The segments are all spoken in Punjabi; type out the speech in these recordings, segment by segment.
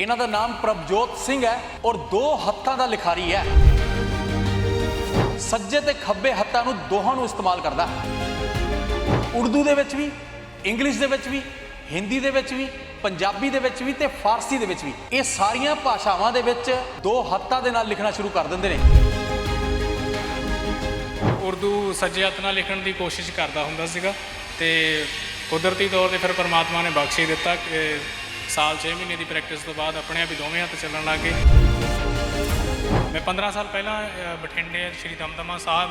ਇਹਨਾਂ ਦਾ ਨਾਮ ਪ੍ਰਭਜੋਤ ਸਿੰਘ ਹੈ ਔਰ ਦੋ ਹੱਥਾਂ ਦਾ ਲਿਖਾਰੀ ਹੈ। ਸੱਜੇ ਤੇ ਖੱਬੇ ਹੱਥਾਂ ਨੂੰ ਦੋਹਾਂ ਨੂੰ ਇਸਤੇਮਾਲ ਕਰਦਾ ਉਰਦੂ ਦੇ ਵਿੱਚ ਵੀ, ਇੰਗਲਿਸ਼ ਦੇ ਵਿੱਚ ਵੀ, ਹਿੰਦੀ ਦੇ ਵਿੱਚ ਵੀ, ਪੰਜਾਬੀ ਦੇ ਵਿੱਚ ਵੀ ਤੇ ਫਾਰਸੀ ਦੇ ਵਿੱਚ ਵੀ। ਇਹ ਸਾਰੀਆਂ ਭਾਸ਼ਾਵਾਂ ਦੇ ਵਿੱਚ ਦੋ ਹੱਥਾਂ ਦੇ ਨਾਲ ਲਿਖਣਾ ਸ਼ੁਰੂ ਕਰ ਦਿੰਦੇ ਨੇ। ਉਰਦੂ ਸੱਜੇ ਹੱਥ ਨਾਲ ਲਿਖਣ ਦੀ ਕੋਸ਼ਿਸ਼ ਕਰਦਾ ਹੁੰਦਾ ਸੀਗਾ ਤੇ ਕੁਦਰਤੀ ਤੌਰ ਤੇ ਫਿਰ ਪਰਮਾਤਮਾ ਨੇ ਬਖਸ਼ੀ ਦਿੱਤਾ ਕਿ ਸਾਲ 6 ਮਹੀਨੇ ਦੀ ਪ੍ਰੈਕਟਿਸ ਤੋਂ ਬਾਅਦ ਆਪਣੇ ਆਪ ਹੀ ਦੋਵੇਂ ਹੱਥ ਚੱਲਣ ਲੱਗ ਗਏ। ਮੈਂ 15 ਸਾਲ ਪਹਿਲਾਂ ਬਠਿੰਡੇ ਸ਼੍ਰੀ ਦਮਦਮਾ ਸਾਹਿਬ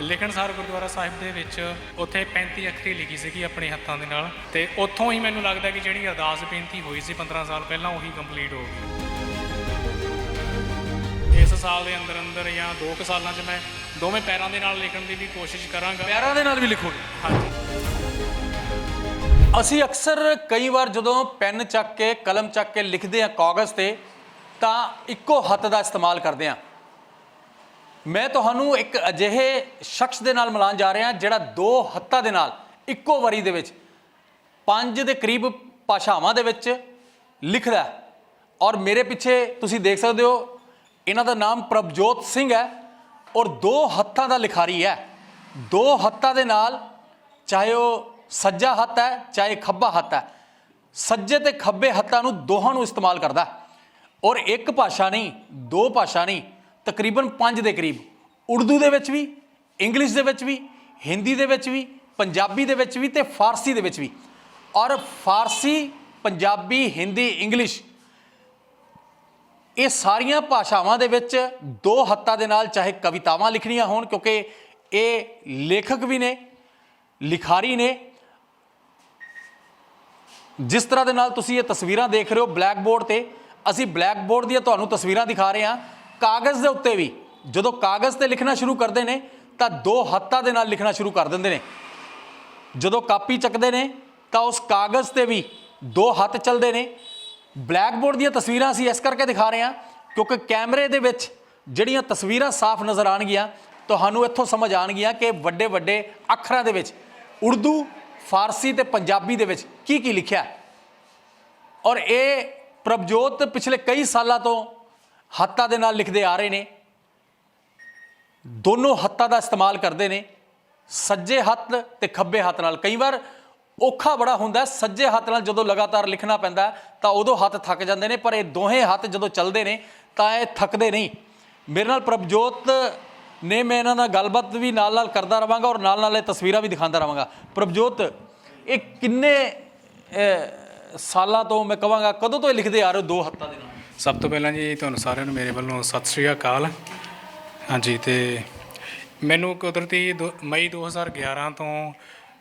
ਲਿਖਣਸਾਰ ਗੁਰਦੁਆਰਾ ਸਾਹਿਬ ਦੇ ਵਿੱਚ ਉੱਥੇ 35 ਅੱਖਰੀ ਲਿਖੀ ਸੀਗੀ ਆਪਣੇ ਹੱਥਾਂ ਦੇ ਨਾਲ ਤੇ ਉੱਥੋਂ ਹੀ ਮੈਨੂੰ ਲੱਗਦਾ ਕਿ ਜਿਹੜੀ ਅਰਦਾਸ ਬੇਨਤੀ ਹੋਈ ਸੀ 15 ਸਾਲ ਪਹਿਲਾਂ ਉਹੀ ਕੰਪਲੀਟ ਹੋ ਗਈ। ਇਸ ਸਾਲ ਦੇ ਅੰਦਰ ਅੰਦਰ ਜਾਂ 2 ਕੁ ਸਾਲਾਂ 'ਚ ਮੈਂ ਦੋਵੇਂ ਪੈਰਾਂ ਦੇ ਨਾਲ ਲਿਖਣ ਦੀ ਵੀ ਕੋਸ਼ਿਸ਼ ਕਰਾਂਗਾ। ਪਿਆਰਾਂ ਦੇ ਨਾਲ ਵੀ ਲਿਖੋਗੇ? ਹਾਂਜੀ। ਅਸੀਂ ਅਕਸਰ ਕਈ ਵਾਰ ਜਦੋਂ ਪੈਨ ਚੱਕ ਕੇ, ਕਲਮ ਚੱਕ ਕੇ ਲਿਖਦੇ ਹਾਂ ਕਾਗਜ਼ ਤੇ, ਤਾਂ ਇੱਕੋ ਹੱਥ ਦਾ ਇਸਤੇਮਾਲ ਕਰਦੇ ਹਾਂ ਮੈਂ ਤੁਹਾਨੂੰ ਇੱਕ ਅਜਿਹੇ ਸ਼ਖਸ ਦੇ ਨਾਲ ਮਿਲਾਉਣ ਜਾ ਰਿਹਾ ਜਿਹੜਾ ਦੋ ਹੱਥਾਂ ਦੇ ਨਾਲ ਇੱਕੋ ਵਾਰੀ ਦੇ ਵਿੱਚ, ਪੰਜ ਦੇ ਕਰੀਬ ਭਾਸ਼ਾਵਾਂ ਦੇ ਵਿੱਚ ਲਿਖਦਾ ਹੈ। ਔਰ ਮੇਰੇ ਪਿੱਛੇ ਤੁਸੀਂ ਦੇਖ ਸਕਦੇ ਹੋ, ਇਹਨਾਂ ਦਾ ਨਾਮ ਪ੍ਰਭਜੋਤ ਸਿੰਘ ਹੈ ਔਰ ਦੋ ਹੱਥਾਂ ਦਾ ਲਿਖਾਰੀ ਹੈ ਦੋ ਹੱਥਾਂ ਦੇ ਨਾਲ, ਚਾਹੇ ਉਹ ਸੱਜਾ ਹੱਥ ਹੈ, ਚਾਹੇ ਖੱਬਾ ਹੱਥ ਹੈ। ਸੱਜੇ ਤੇ ਖੱਬੇ ਹੱਥਾਂ ਨੂੰ ਦੋਹਾਂ ਨੂੰ ਇਸਤੇਮਾਲ ਕਰਦਾ ਔਰ ਇੱਕ ਭਾਸ਼ਾ ਨਹੀਂ, ਦੋ ਭਾਸ਼ਾ ਨਹੀਂ, ਤਕਰੀਬਨ ਪੰਜ ਦੇ ਕਰੀਬ। ਉਰਦੂ ਦੇ ਵਿੱਚ ਵੀ, ਇੰਗਲਿਸ਼ ਦੇ ਵਿੱਚ ਵੀ, ਹਿੰਦੀ ਦੇ ਵਿੱਚ ਵੀ, ਪੰਜਾਬੀ ਦੇ ਵਿੱਚ ਵੀ ਤੇ ਫਾਰਸੀ ਦੇ ਵਿੱਚ ਵੀ। ਔਰ ਫਾਰਸੀ, ਪੰਜਾਬੀ, ਹਿੰਦੀ, ਇੰਗਲਿਸ਼, ਇਹ ਸਾਰੀਆਂ ਭਾਸ਼ਾਵਾਂ ਦੇ ਵਿੱਚ ਦੋ ਹੱਥਾਂ ਦੇ ਨਾਲ ਚਾਹੇ ਕਵਿਤਾਵਾਂ ਲਿਖਣੀਆਂ ਹੋਣ, ਕਿਉਂਕਿ ਇਹ ਲੇਖਕ ਵੀ ਨੇ, ਲਿਖਾਰੀ ਨੇ ਜਿਸ ਤਰ੍ਹਾਂ ਦੇ ਨਾਲ ਤੁਸੀਂ ਇਹ ਤਸਵੀਰਾਂ ਦੇਖ ਰਹੇ ਹੋ ਬਲੈਕ ਬੋਰਡ ਤੇ, ਅਸੀਂ ਬਲੈਕ ਬੋਰਡ ਦੀਆਂ ਤੁਹਾਨੂੰ ਤਸਵੀਰਾਂ ਦਿਖਾ ਰਹੇ ਹਾਂ। ਕਾਗਜ਼ ਦੇ ਉੱਤੇ ਵੀ, ਜਦੋਂ ਕਾਗਜ਼ ਤੇ ਲਿਖਣਾ ਸ਼ੁਰੂ ਕਰਦੇ ਨੇ, ਤਾਂ ਦੋ ਹੱਥਾਂ ਦੇ ਨਾਲ ਲਿਖਣਾ ਸ਼ੁਰੂ ਕਰ ਦਿੰਦੇ ਨੇ। ਜਦੋਂ ਕਾਪੀ ਚੱਕਦੇ ਨੇ, ਤਾਂ ਉਸ ਕਾਗਜ਼ ਤੇ ਵੀ ਦੋ ਹੱਥ ਚੱਲਦੇ ਨੇ। ਬਲੈਕ ਬੋਰਡ ਦੀਆਂ ਤਸਵੀਰਾਂ ਅਸੀਂ ਇਸ ਕਰਕੇ ਦਿਖਾ ਰਹੇ ਹਾਂ, ਕਿਉਂਕਿ ਕੈਮਰੇ ਦੇ ਵਿੱਚ ਜਿਹੜੀਆਂ ਤਸਵੀਰਾਂ ਸਾਫ਼ ਨਜ਼ਰ ਆਣਗੀਆਂ ਤੁਹਾਨੂੰ ਇੱਥੋਂ ਸਮਝ ਆਣਗੀਆਂ ਕਿ ਵੱਡੇ ਵੱਡੇ ਅੱਖਰਾਂ ਦੇ ਵਿੱਚ ਉਰਦੂ ਫਾਰਸੀ ਤੇ ਪੰਜਾਬੀ ਦੇ ਵਿੱਚ ਕੀ ਕੀ ਲਿਖਿਆ ਔਰ ਇਹ ਪ੍ਰਭਜੋਤ ਪਿਛਲੇ ਕਈ ਸਾਲਾਂ ਤੋਂ ਹੱਥਾਂ ਦੇ ਨਾਲ ਲਿਖਦੇ ਆ ਰਹੇ ਨੇ। ਦੋਨੋਂ ਹੱਥਾਂ ਦਾ ਇਸਤੇਮਾਲ ਕਰਦੇ ਨੇ। ਸੱਜੇ ਹੱਥ ਤੇ ਖੱਬੇ ਹੱਥ ਨਾਲ। ਕਈ ਵਾਰ ਔਖਾ ਬੜਾ ਹੁੰਦਾ ਸੱਜੇ ਹੱਥ ਨਾਲ ਜਦੋਂ ਲਗਾਤਾਰ ਲਿਖਣਾ ਪੈਂਦਾ ਤਾਂ ਉਦੋਂ ਹੱਥ ਥੱਕ ਜਾਂਦੇ ਨੇ, ਪਰ ਇਹ ਦੋਹੇ ਹੱਥ ਜਦੋਂ ਚੱਲਦੇ ਨੇ, ਤਾਂ ਇਹ ਥੱਕਦੇ ਨਹੀਂ। ਮੇਰੇ ਨਾਲ ਪ੍ਰਭਜੋਤ ਨੇ ਮੈਂ ਇਹਨਾਂ ਨਾਲ ਗੱਲਬਾਤ ਵੀ ਨਾਲ ਨਾਲ ਕਰਦਾ ਰਵਾਂਗਾ ਔਰ ਨਾਲ ਨਾਲ ਇਹ ਤਸਵੀਰਾਂ ਵੀ ਦਿਖਾਉਂਦਾ ਰਵਾਂਗਾ। ਪ੍ਰਭਜੋਤ, ਇਹ ਕਿੰਨੇ ਸਾਲਾਂ ਤੋਂ ਮੈਂ ਕਹਾਂਗਾ, ਕਦੋਂ ਤੋਂ ਇਹ ਲਿਖਦੇ ਆ ਰਹੇ ਹੋ ਦੋ ਹੱਥਾਂ ਦੇ ਨਾਲ? ਸਭ ਤੋਂ ਪਹਿਲਾਂ ਜੀ ਤੁਹਾਨੂੰ ਸਾਰਿਆਂ ਨੂੰ ਮੇਰੇ ਵੱਲੋਂ ਸਤਿ ਸ੍ਰੀ ਅਕਾਲ। ਹਾਂਜੀ, ਤੇ ਮੈਨੂੰ ਕੁਦਰਤੀ ਦੋ- ਮਈ 2011 ਤੋਂ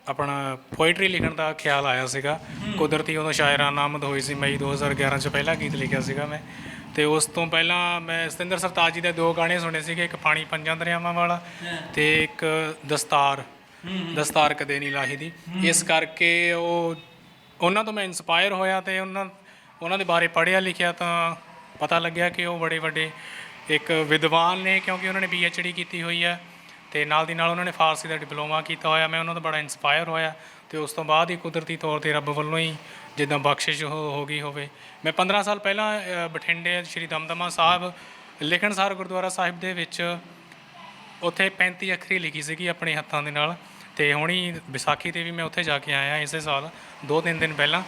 ਆਪਣਾ ਪੋਇਟਰੀ ਲਿਖਣ ਦਾ ਖਿਆਲ ਆਇਆ ਸੀਗਾ। ਕੁਦਰਤੀ ਉਦੋਂ ਸ਼ਾਇਰਾਨਾ ਆਮਦ ਹੋਈ ਸੀ, ਮਈ 2011 ਚ ਪਹਿਲਾ ਗੀਤ ਲਿਖਿਆ ਸੀਗਾ ਮੈਂ। ਤੇ ਉਸ ਤੋਂ ਪਹਿਲਾਂ ਮੈਂ ਸਤਿੰਦਰ ਸਰਤਾਜ ਜੀ ਦੇ ਦੋ ਗਾਣੇ ਸੁਣੇ ਸੀਗੇ ਇੱਕ ਪਾਣੀ ਪੰਜਾਂ ਦਰਿਆਵਾਂ ਵਾਲਾ ਤੇ ਇੱਕ ਦਸਤਾਰ। ਦਸਤਾਰ ਕਦੇ ਨਹੀਂ ਲਾਹੀ ਦੀ। ਇਸ ਕਰਕੇ ਉਹ ਉਹਨਾਂ ਤੋਂ ਮੈਂ ਇਨਸਪਾਇਰ ਹੋਇਆ ਤੇ ਉਹਨਾਂ ਉਹਨਾਂ ਦੇ ਬਾਰੇ ਪੜ੍ਹਿਆ ਲਿਖਿਆ ਤਾਂ ਪਤਾ ਲੱਗਿਆ ਕਿ ਉਹ ਬੜੇ ਵੱਡੇ ਇੱਕ ਵਿਦਵਾਨ ਨੇ ਕਿਉਂਕਿ ਉਹਨਾਂ ਨੇ ਡੀ ਕੀਤੀ ਹੋਈ ਹੈ ਤੇ ਨਾਲ ਦੀ ਨਾਲ ਉਹਨਾਂ ਨੇ ਫਾਰਸੀ ਦਾ ਡਿਪਲੋਮਾ ਕੀਤਾ ਹੋਇਆ। ਮੈਂ ਉਹਨਾਂ ਤੋਂ ਬੜਾ ਇਨਸਪਾਇਰ ਹੋਇਆ। ਤੇ ਉਸ ਤੋਂ ਬਾਅਦ ਹੀ ਕੁਦਰਤੀ ਤੌਰ ਤੇ ਰੱਬ ਵੱਲੋਂ ਹੀ ਜਿੱਦਾਂ ਬਖਸ਼ਿਸ਼ ਹੋ ਹੋ ਗਈ ਹੋਵੇ। ਮੈਂ 15 ਸਾਲ ਪਹਿਲਾਂ ਬਠਿੰਡੇ ਸ਼੍ਰੀ ਦਮਦਮਾ ਸਾਹਿਬ ਲਿਖਣਸਾਰ ਗੁਰਦੁਆਰਾ ਸਾਹਿਬ ਦੇ ਵਿੱਚ ਉੱਥੇ 35 ਅੱਖਰੀ ਲਿਖੀ ਸੀਗੀ ਆਪਣੇ ਹੱਥਾਂ ਦੇ ਨਾਲ ਤੇ ਹੁਣੀ ਵਿਸਾਖੀ ਤੇ ਵੀ ਮੈਂ ਉੱਥੇ ਜਾ ਕੇ ਆਇਆ ਇਸੇ ਸਾਲ, ਦੋ ਤਿੰਨ ਦਿਨ ਪਹਿਲਾਂ।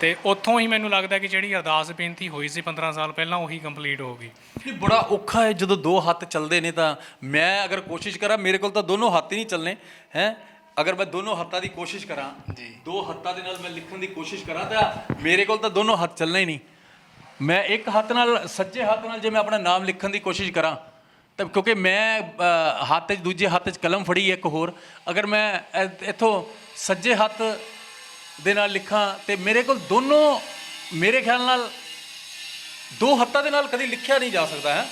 ਤੇ ਉੱਥੋਂ ਹੀ ਮੈਨੂੰ ਲੱਗਦਾ ਕਿ ਜਿਹੜੀ ਅਰਦਾਸ ਬੇਨਤੀ ਹੋਈ ਸੀ 15 ਸਾਲ ਪਹਿਲਾਂ, ਉਹੀ ਕੰਪਲੀਟ ਹੋ ਗਈ। ਇਹ ਬੜਾ ਔਖਾ ਹੈ, ਜਦੋਂ ਦੋ ਹੱਥ ਚੱਲਦੇ ਨੇ ਤਾਂ ਮੈਂ ਅਗਰ ਕੋਸ਼ਿਸ਼ ਕਰਾਂ, ਮੇਰੇ ਕੋਲ ਤਾਂ ਦੋਨੋਂ ਹੱਥ ਹੀ ਨਹੀਂ ਚੱਲਨੇ ਹੈ? ਅਗਰ ਮੈਂ ਦੋਨੋਂ ਹੱਥਾਂ ਦੀ ਕੋਸ਼ਿਸ਼ ਕਰਾਂ ਜੀ। ਦੋ ਹੱਥਾਂ ਦੇ ਨਾਲ ਮੈਂ ਲਿਖਣ ਦੀ ਕੋਸ਼ਿਸ਼ ਕਰਾਂ ਤਾਂ ਮੇਰੇ ਕੋਲ ਤਾਂ ਦੋਨੋਂ ਹੱਥ ਚੱਲਣੇ ਹੀ ਨਹੀਂ। ਮੈਂ ਇੱਕ ਹੱਥ ਨਾਲ ਸੱਜੇ ਹੱਥ ਨਾਲ ਜੇ ਮੈਂ ਆਪਣਾ ਨਾਮ ਲਿਖਣ ਦੀ ਕੋਸ਼ਿਸ਼ ਕਰਾਂ ਤਾਂ ਕਿਉਂਕਿ ਮੈਂ ਹੱਥ 'ਚ ਦੂਜੇ ਹੱਥ 'ਚ ਕਲਮ ਫੜੀ ਇੱਕ ਹੋਰ। ਅਗਰ ਮੈਂ ਇੱਥੋਂ ਸੱਜੇ ਹੱਥ ਦੇ ਨਾਲ ਲਿਖਾਂ ਤੇ ਮੇਰੇ ਕੋਲ ਦੋਨੋਂ ਮੇਰੇ ਖਿਆਲ ਨਾਲ ਦੋ ਹੱਥਾਂ ਦੇ ਨਾਲ ਕਦੀ ਲਿਖਿਆ ਨਹੀਂ ਜਾ ਸਕਦਾ ਹੈ।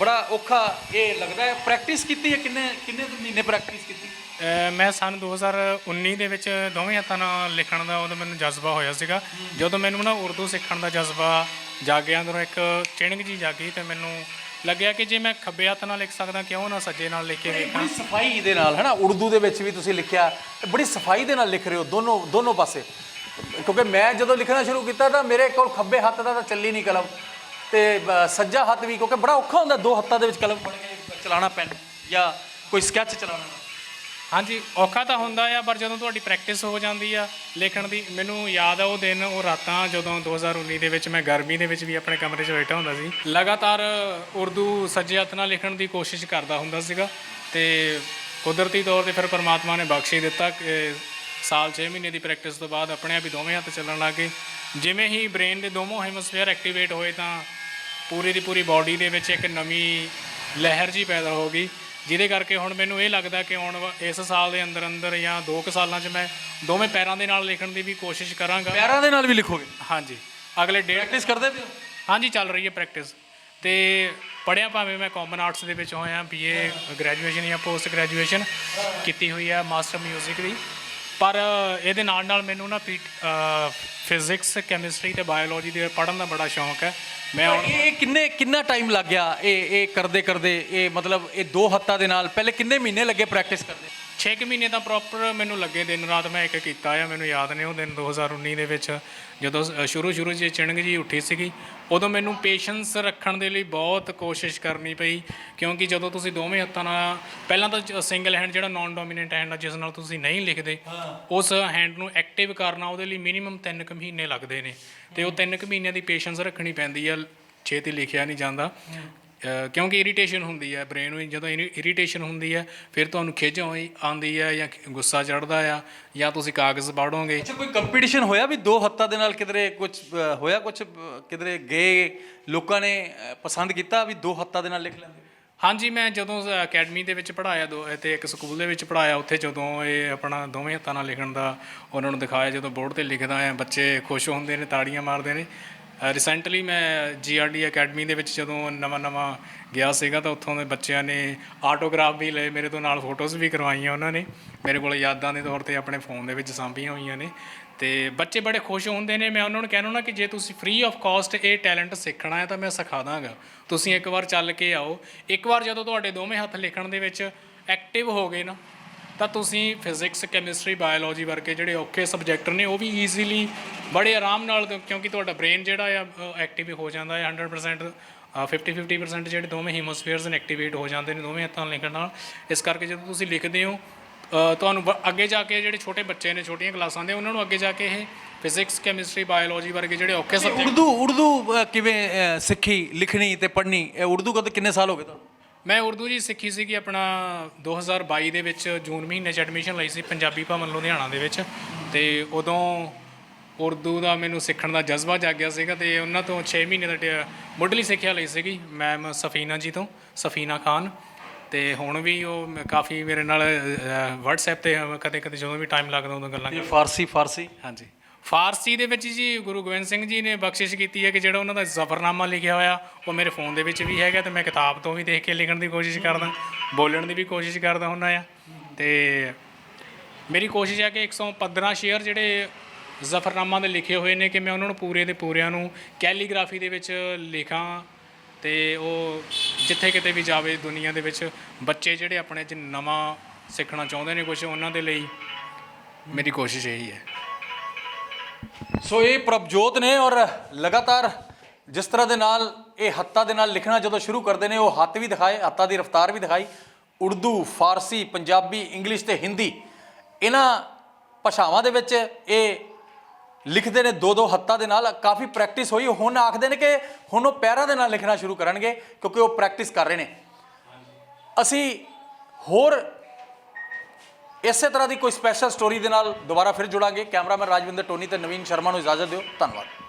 ਬੜਾ ਔਖਾ ਇਹ ਲੱਗਦਾ ਹੈ। ਪ੍ਰੈਕਟਿਸ ਕੀਤੀ ਹੈ ਕਿੰਨੇ ਕਿੰਨੇ ਮਹੀਨੇ ਪ੍ਰੈਕਟਿਸ ਕੀਤੀ? ਅਹ ਮੈਂ ਸਨ 2019 ਦੇ ਵਿੱਚ ਦੋਵੇਂ ਹੱਥਾਂ ਨਾਲ ਲਿਖਣ ਦਾ ਉਦੋਂ ਮੈਨੂੰ ਜਜ਼ਬਾ ਹੋਇਆ ਸੀਗਾ। ਜਦੋਂ ਮੈਨੂੰ ਨਾ ਉਰਦੂ ਸਿੱਖਣ ਦਾ ਜਜ਼ਬਾ ਜਾਗਿਆ ਅੰਦਰੋਂ ਇੱਕ ਚਿਣਗ ਜੀ ਜਾਗੀ ਤੇ ਮੈਨੂੰ ਲੱਗਿਆ ਕਿ ਜੇ ਮੈਂ ਖੱਬੇ ਹੱਥ ਨਾਲ ਲਿਖ ਸਕਦਾ ਕਿਉਂ ਨਾ ਸੱਜੇ ਨਾਲ ਲਿਖ ਕੇ ਵੇਖਾਂ। ਬੜੀ ਸਫ਼ਾਈ ਦੇ ਨਾਲ ਹੈ ਨਾ ਉਰਦੂ ਦੇ ਵਿੱਚ ਵੀ ਤੁਸੀਂ ਲਿਖਿਆ ਬੜੀ ਸਫ਼ਾਈ ਦੇ ਨਾਲ ਲਿਖ ਰਹੇ ਹੋ ਦੋਨੋਂ ਦੋਨੋਂ ਪਾਸੇ। ਕਿਉਂਕਿ ਮੈਂ ਜਦੋਂ ਲਿਖਣਾ ਸ਼ੁਰੂ ਕੀਤਾ ਤਾਂ ਮੇਰੇ ਕੋਲ ਖੱਬੇ ਹੱਥ ਦਾ ਤਾਂ ਚੱਲੀ ਨਹੀਂ ਕਲਮ ਤੇ ਬ- ਸੱਜਾ ਹੱਥ ਵੀ ਕਿਉਂਕਿ ਬੜਾ ਔਖਾ ਹੁੰਦਾ ਦੋ ਹੱਥਾਂ ਦੇ ਵਿੱਚ ਕਲਮ ਫੜ ਕੇ ਚਲਾਉਣਾ ਪੈਨ ਜਾਂ ਕੋਈ ਸਕੈਚ ਚਲਾਉਣਾ। ਹਾਂਜੀ, ਔਖਾ ਤਾਂ ਹੁੰਦਾ ਆ, ਪਰ ਜਦੋਂ ਤੁਹਾਡੀ ਪ੍ਰੈਕਟਿਸ ਹੋ ਜਾਂਦੀ ਆ, ਲਿਖਣ ਦੀ, ਮੈਨੂੰ ਯਾਦ ਆ ਉਹ ਦਿਨ, ਉਹ ਰਾਤਾਂ ਜਦੋਂ 2019 ਦੇ ਵਿੱਚ ਮੈਂ ਗਰਮੀ ਦੇ ਵਿੱਚ ਵੀ ਆਪਣੇ ਕਮਰੇ 'ਚ ਬੈਠਾ ਹੁੰਦਾ ਸੀ। ਲਗਾਤਾਰ ਉਰਦੂ ਸੱਜੇ ਹੱਥ ਨਾਲ ਲਿਖਣ ਦੀ ਕੋਸ਼ਿਸ਼ ਕਰਦਾ ਹੁੰਦਾ ਸੀਗਾ ਤੇ ਕੁਦਰਤੀ ਤੌਰ ਤੇ ਫਿਰ ਪਰਮਾਤਮਾ ਨੇ ਬਖਸ਼ੀ ਦਿੱਤਾ ਕਿ ਸਾਲ 6 ਮਹੀਨੇ ਦੀ ਪ੍ਰੈਕਟਿਸ ਤੋਂ ਬਾਅਦ ਆਪਣੇ ਆਪ ਹੀ ਦੋਵੇਂ ਹੱਥ ਚੱਲਣ ਲੱਗ ਗਏ। ਜਿਵੇਂ ਹੀ ਬ੍ਰੇਨ ਦੇ ਦੋਵੇਂ ਹੈਮੋਸਫੇਅਰ ਐਕਟੀਵੇਟ ਹੋਏ ਤਾਂ ਪੂਰੀ ਦੀ ਪੂਰੀ ਬਾਡੀ ਦੇ ਵਿੱਚ ਇੱਕ ਨਵੀਂ ਲਹਿਰ ਜੀ ਪੈਦਾ ਹੋ ਗਈ। ਜਿਹਦੇ ਕਰਕੇ ਹੁਣ ਮੈਨੂੰ ਇਹ ਲੱਗਦਾ ਕਿ ਆਉਣ ਵਾ- ਇਸ ਸਾਲ ਦੇ ਅੰਦਰ ਅੰਦਰ ਜਾਂ 2 ਕੁ ਸਾਲਾਂ 'ਚ ਮੈਂ ਦੋਵੇਂ ਪੈਰਾਂ ਦੇ ਨਾਲ ਲਿਖਣ ਦੀ ਵੀ ਕੋਸ਼ਿਸ਼ ਕਰਾਂਗਾ। ਪੈਰਾਂ ਦੇ ਨਾਲ ਵੀ ਲਿਖੋਗੇ? ਹਾਂਜੀ। ਅਗਲੇ ਡੇਢ ਪ੍ਰੈਕਟਿਸ ਕਰਦੇ ਪਿਓ ਹਾਂਜੀ ਚੱਲ ਰਹੀ ਹੈ ਪ੍ਰੈਕਟਿਸ ਤੇ ਪੜਿਆ ਭਾਵੇਂ ਮੈਂ ਕਾਮਨ ਆਰਟਸ ਦੇ ਵਿੱਚ ਹੋਇਆ ਬੀਏ ਗ੍ਰੈਜੂਏਸ਼ਨ ਜਾਂ ਪੋਸਟ ਗ੍ਰੈਜੂਏਸ਼ਨ ਕੀਤੀ ਹੋਈ ਹੈ ਮਾਸਟਰ 뮤직 ਦੀ। ਪਰ ਇਹਦੇ ਨਾਲ ਨਾਲ ਮੈਨੂੰ ਨਾ ਫਿਜ਼ਿਕਸ ਕੈਮਿਸਟਰੀ ਤੇ ਬਾਇਓਲੋਜੀ ਦੇ ਪੜ੍ਹਨ ਦਾ ਬੜਾ ਸ਼ੌਂਕ ਹੈ। ਮੈਂ ਹੁਣ ਇਹ ਕਿੰਨੇ ਕਿੰਨਾ ਟਾਈਮ ਲੱਗ ਗਿਆ ਇਹ ਇਹ ਕਰਦੇ ਕਰਦੇ ਇਹ ਮਤਲਬ ਇਹ ਦੋ ਹੱਥਾਂ ਦੇ ਨਾਲ ਪਹਿਲੇ ਕਿੰਨੇ ਮਹੀਨੇ ਲੱਗੇ ਪ੍ਰੈਕਟਿਸ ਕਰਦੇ? 6 ਕੁ ਮਹੀਨੇ ਤਾਂ ਪ੍ਰੋਪਰ ਮੈਨੂੰ ਲੱਗੇ ਦਿਨ ਰਾਤ ਮੈਂ ਇੱਕ ਕੀਤਾ ਆ ਮੈਨੂੰ ਯਾਦ ਨੇ ਉਹ ਦਿਨ 2019 ਦੇ ਵਿੱਚ। ਜਦੋਂ ਸ਼ੁਰੂ ਸ਼ੁਰੂ 'ਚ ਚਿਣਗ ਜੀ ਉੱਠੀ ਸੀਗੀ ਉਦੋਂ ਮੈਨੂੰ ਪੇਸ਼ੈਂਸ ਰੱਖਣ ਦੇ ਲਈ ਬਹੁਤ ਕੋਸ਼ਿਸ਼ ਕਰਨੀ ਪਈ ਕਿਉਂਕਿ ਜਦੋਂ ਤੁਸੀਂ ਦੋਵੇਂ ਹੱਥਾਂ ਨਾਲ ਪਹਿਲਾਂ ਤਾਂ ਸਿੰਗਲ ਹੈਂਡ ਜਿਹੜਾ ਨਾਨ ਡੋਮੀਨੈਂਟ ਹੈਂਡ ਆ ਜਿਸ ਨਾਲ ਤੁਸੀਂ ਨਹੀਂ ਲਿਖਦੇ ਉਸ ਹੈਂਡ ਨੂੰ ਐਕਟਿਵ ਕਰਨਾ ਉਹਦੇ ਲਈ ਮਿਨੀਮਮ 3 ਕੁ ਮਹੀਨੇ ਲੱਗਦੇ ਨੇ। ਤੇ ਉਹ 3 ਕੁ ਮਹੀਨਿਆਂ ਦੀ ਪੇਸ਼ੈਂਸ ਰੱਖਣੀ ਪੈਂਦੀ ਆ, ਛੇਤੀ ਲਿਖਿਆ ਨਹੀਂ ਜਾਂਦਾ। ਕਿਉਂਕਿ ਇਰੀਟੇਸ਼ਨ ਹੁੰਦੀ ਹੈ ਬ੍ਰੇਨ ਨੂੰ ਜਦੋਂ ਇਰੀਟੇਸ਼ਨ ਹੁੰਦੀ ਹੈ ਫਿਰ ਤੁਹਾਨੂੰ ਖਿੱਚ ਆਉਂ- ਆਉਂਦੀ ਹੈ ਜਾਂ ਗੁੱਸਾ ਚੜਦਾ ਆ ਜਾਂ ਤੁਸੀਂ ਕਾਗਜ਼ ਪੜੋਗੇ ਅੱਛਾ, ਕੋਈ ਕੰਪੀਟੀਸ਼ਨ ਹੋਇਆ ਵੀ ਦੋ ਹੱਥਾਂ ਦੇ ਨਾਲ ਕਿਧਰੇ ਕੁਝ ਹੋਇਆ ਕੁਝ ਕਿਧਰੇ ਗਏ ਲੋਕਾਂ ਨੇ ਪਸੰਦ ਕੀਤਾ ਵੀ ਦੋ ਹੱਥਾਂ ਦੇ ਨਾਲ ਲਿਖ ਲੈਂਦੇ? ਹਾਂਜੀ, ਮੈਂ ਜਦੋਂ ਅਕੈਡਮੀ ਦੇ ਵਿੱਚ ਪੜਾਇਆ ਦੋ ਤੇ ਇੱਕ ਸਕੂਲ ਦੇ ਵਿੱਚ ਪੜਾਇਆ ਉੱਥੇ ਜਦੋਂ ਇਹ ਆਪਣਾ ਦੋਵੇਂ ਹੱਥਾਂ ਨਾਲ ਲਿਖਣ ਦਾ ਉਹਨਾਂ ਨੂੰ ਦਿਖਾਇਆ, ਜਦੋਂ ਬੋਰਡ ਤੇ ਲਿਖਦਾ ਆ ਬੱਚੇ ਖੁਸ਼ ਹੁੰਦੇ ਨੇ, ਤਾੜੀਆਂ ਮਾਰਦੇ ਨੇ। ਰੀਸੈਂਟਲੀ ਮੈਂ ਜੀਆਰਡੀ ਅਕੈਡਮੀ ਦੇ ਵਿੱਚ ਜਦੋਂ ਨਵਾਂ ਨਵਾਂ ਗਿਆ ਸੀਗਾ, ਤਾਂ ਉੱਥੋਂ ਦੇ ਬੱਚਿਆਂ ਨੇ ਆਟੋਗ੍ਰਾਫ ਵੀ ਲਏ, ਮੇਰੇ ਤੋਂ ਨਾਲ ਫੋਟੋਜ਼ ਵੀ ਕਰਵਾਈਆਂ ਉਹਨਾਂ ਨੇ। ਮੇਰੇ ਕੋਲ ਯਾਦਾਂ ਦੇ ਤੌਰ ਤੇ ਆਪਣੇ ਫੋਨ ਦੇ ਵਿੱਚ ਸਾਂਭੀਆਂ ਹੋਈਆਂ ਨੇ। ਤੇ ਬੱਚੇ ਬੜੇ ਖੁਸ਼ ਹੁੰਦੇ ਨੇ। ਮੈਂ ਉਹਨਾਂ ਨੂੰ ਕਹਿਣਾ ਨਾ ਕਿ ਜੇ ਤੁਸੀਂ ਫ੍ਰੀ ਆਫ ਕਾਸਟ ਇਹ ਟੈਲੈਂਟ ਸਿੱਖਣਾ ਹੈ ਤਾਂ ਮੈਂ ਸਿਖਾ ਦਾਂਗਾ। ਤੁਸੀਂ ਇੱਕ ਵਾਰ ਚੱਲ ਕੇ ਆਓ। ਇੱਕ ਵਾਰ ਜਦੋਂ ਤੁਹਾਡੇ ਦੋਵੇਂ ਹੱਥ ਲਿਖਣ ਦੇ ਵਿੱਚ ਐਕਟਿਵ ਹੋ ਗਏ ਨਾ, ਤਾਂ ਤੁਸੀਂ ਫਿਜ਼ਿਕਸ ਕੈਮਿਸਟਰੀ ਬਾਇਓਲੋਜੀ ਵਰਗੇ ਜਿਹੜੇ ਔਖੇ ਸਬਜੈਕਟ ਨੇ, ਉਹ ਵੀ ਈਜ਼ੀਲੀ ਬੜੇ ਆਰਾਮ ਨਾਲ ਕਿਉਂਕਿ ਤੁਹਾਡਾ ਬ੍ਰੇਨ ਜਿਹੜਾ ਆ ਐਕਟਿਵ ਹੋ ਜਾਂਦਾ ਹੈ। 100% 50 50% ਜਿਹੜੇ ਦੋਵੇਂ ਹੀਮੋਸਫੀਅਰਸ ਨੇ ਐਕਟੀਵੇਟ ਹੋ ਜਾਂਦੇ ਨੇ ਦੋਵੇਂ ਹੱਥਾਂ ਨਾਲ ਲਿਖਣ ਨਾਲ। ਇਸ ਕਰਕੇ ਜਦੋਂ ਤੁਸੀਂ ਲਿਖਦੇ ਹੋ ਤੁਹਾਨੂੰ ਅੱਗੇ ਜਾ ਕੇ ਜਿਹੜੇ ਛੋਟੇ ਬੱਚੇ ਨੇ ਛੋਟੀਆਂ ਕਲਾਸਾਂ ਦੇ ਉਹਨਾਂ ਨੂੰ ਅੱਗੇ ਜਾ ਕੇ ਇਹ ਫਿਜ਼ਿਕਸ ਕੈਮਿਸਟਰੀ ਬਾਇਓਲੋਜੀ ਵਰਗੇ ਜਿਹੜੇ ਔਖੇ ਸਬਜੈਕਟ ਉਰਦੂ ਉਰਦੂ ਅ, ਕਿਵੇਂ ਅ, ਸਿੱਖੀ ਲਿਖਣੀ ਤੇ ਪੜ੍ਹਨੀ ਇਹ ਉਰਦੂ ਕਦ ਕਿੰਨੇ ਸਾਲ ਹੋ ਗਏ ਤੁਹਾਨੂੰ? ਮੈਂ ਉਰਦੂ ਜੀ ਸਿੱਖੀ ਸੀਗੀ ਆਪਣਾ 2022 ਦੇ ਵਿੱਚ ਜੂਨ ਮਹੀਨੇ 'ਚ ਐਡਮਿਸ਼ਨ ਲਈ ਸੀ ਪੰਜਾਬੀ ਭਵਨ ਲੁਧਿਆਣਾ ਦੇ ਵਿੱਚ ਤੇ ਉਦੋਂ ਉਰਦੂ ਦਾ ਮੈਨੂੰ ਸਿੱਖਣ ਦਾ ਜਜ਼ਬਾ ਜਾਗਿਆ ਸੀਗਾ ਤੇ ਉਹਨਾਂ ਤੋਂ 6 ਮਹੀਨੇ ਦਾ ਟਿਆ- ਮੁੱਢਲੀ ਸਿੱਖਿਆ ਲਈ ਸੀਗੀ ਮੈਮ ਸਫੀਨਾ ਜੀ ਤੋਂ ਸਫੀਨਾ ਖਾਨ। ਤੇ ਹੁਣ ਵੀ ਉਹ ਮ- ਕਾਫੀ ਮੇਰੇ ਨਾਲ WhatsApp ਤੇ ਕਦੇ ਕਦੇ ਜਦੋਂ ਵੀ ਟਾਈਮ ਲੱਗਦਾ ਉਦੋਂ ਗੱਲਾਂ ਇਹ ਫਾਰਸੀ ਫਾਰਸੀ? ਹਾਂਜੀ। ਫਾਰਸੀ ਦੇ ਵਿੱਚ ਜੀ ਗੁਰੂ ਗੋਬਿੰਦ ਸਿੰਘ ਜੀ ਨੇ ਬਖਸ਼ਿਸ਼ ਕੀਤੀ ਹੈ ਕਿ ਜਿਹੜਾ ਉਹਨਾਂ ਦਾ ਜ਼ਫਰਨਾਮਾ ਲਿਖਿਆ ਹੋਇਆ ਉਹ ਮੇਰੇ ਫੋਨ ਦੇ ਵਿੱਚ ਵੀ ਹੈਗਾ ਤੇ ਮੈਂ ਕਿਤਾਬ ਤੋਂ ਵੀ ਦੇਖ ਕੇ ਲਿਖਣ ਦੀ ਕੋਸ਼ਿਸ਼ ਕਰਦਾ ਬੋਲਣ ਦੀ ਵੀ ਕੋਸ਼ਿਸ਼ ਕਰਦਾ ਹੁੰਦਾ ਆ। ਤੇ ਮੇਰੀ ਕੋਸ਼ਿਸ਼ ਹੈ ਕਿ 115 ਸ਼ੇਅਰ ਜਿਹੜੇ ਜ਼ਫਰਨਾਮਾ ਦੇ ਲਿਖੇ ਹੋਏ ਨੇ ਕਿ ਮੈਂ ਉਹਨਾਂ ਨੂੰ ਪੂਰੇ ਦੇ ਪੂਰਿਆਂ ਨੂੰ ਕੈਲੀਗ੍ਰਾਫੀ ਦੇ ਵਿੱਚ ਲਿਖਾਂ ਤੇ ਉਹ ਜਿੱਥੇ ਕਿਤੇ ਵੀ ਜਾਵੇ ਦੁਨੀਆ ਦੇ ਵਿੱਚ, ਬੱਚੇ ਜਿਹੜੇ ਆਪਣੇ 'ਚ ਨਵਾਂ ਸਿੱਖਣਾ ਚਾਹੁੰਦੇ ਨੇ ਕੁਝ ਉਹਨਾਂ ਦੇ ਲਈ ਮੇਰੀ ਕੋਸ਼ਿਸ਼ ਇਹੀ ਹੈ। ਸੋ ਇਹ ਪ੍ਰਭਜੋਤ ਨੇ ਔਰ ਲਗਾਤਾਰ ਜਿਸ ਤਰ੍ਹਾਂ ਦੇ ਨਾਲ, ਇਹ ਹੱਥਾਂ ਦੇ ਨਾਲ ਲਿਖਣਾ ਜਦੋਂ ਸ਼ੁਰੂ ਕਰਦੇ ਨੇ, ਉਹ ਹੱਥ ਵੀ ਦਿਖਾਏ ਹੱਥਾਂ ਦੀ ਰਫ਼ਤਾਰ ਵੀ ਦਿਖਾਈ। ਉਰਦੂ, ਫਾਰਸੀ, ਪੰਜਾਬੀ, ਇੰਗਲਿਸ਼ ਤੇ ਹਿੰਦੀ, ਇਹਨਾਂ ਭਾਸ਼ਾਵਾਂ ਦੇ ਵਿੱਚ ਇਹ ਲਿਖਦੇ ਨੇ ਦੋ ਦੋ ਹੱਥਾਂ ਦੇ ਨਾਲ ਕਾਫੀ ਪ੍ਰੈਕਟਿਸ ਹੋਈ। ਹੁਣ ਆਖਦੇ ਨੇ ਕਿ ਹੁਣ ਉਹ ਪੈਰਾਂ ਦੇ ਨਾਲ ਲਿਖਣਾ ਸ਼ੁਰੂ ਕਰਨਗੇ ਕਿਉਂਕਿ ਉਹ ਪ੍ਰੈਕਟਿਸ ਕਰ ਰਹੇ ਨੇ। ਅਸੀਂ ਹੋਰ ਇਸੇ ਤਰ੍ਹਾਂ ਦੀ ਕੋਈ ਸਪੈਸ਼ਲ ਸਟੋਰੀ ਦੇ ਨਾਲ ਦੁਬਾਰਾ ਫਿਰ ਜੁੜਾਂਗੇ। ਕੈਮਰਾਮੈਨ ਰਾਜਵਿੰਦਰ ਟੋਨੀ ਤੇ ਨਵੀਨ ਸ਼ਰਮਾ ਨੂੰ ਇਜਾਜ਼ਤ ਦਿਓ। ਧੰਨਵਾਦ।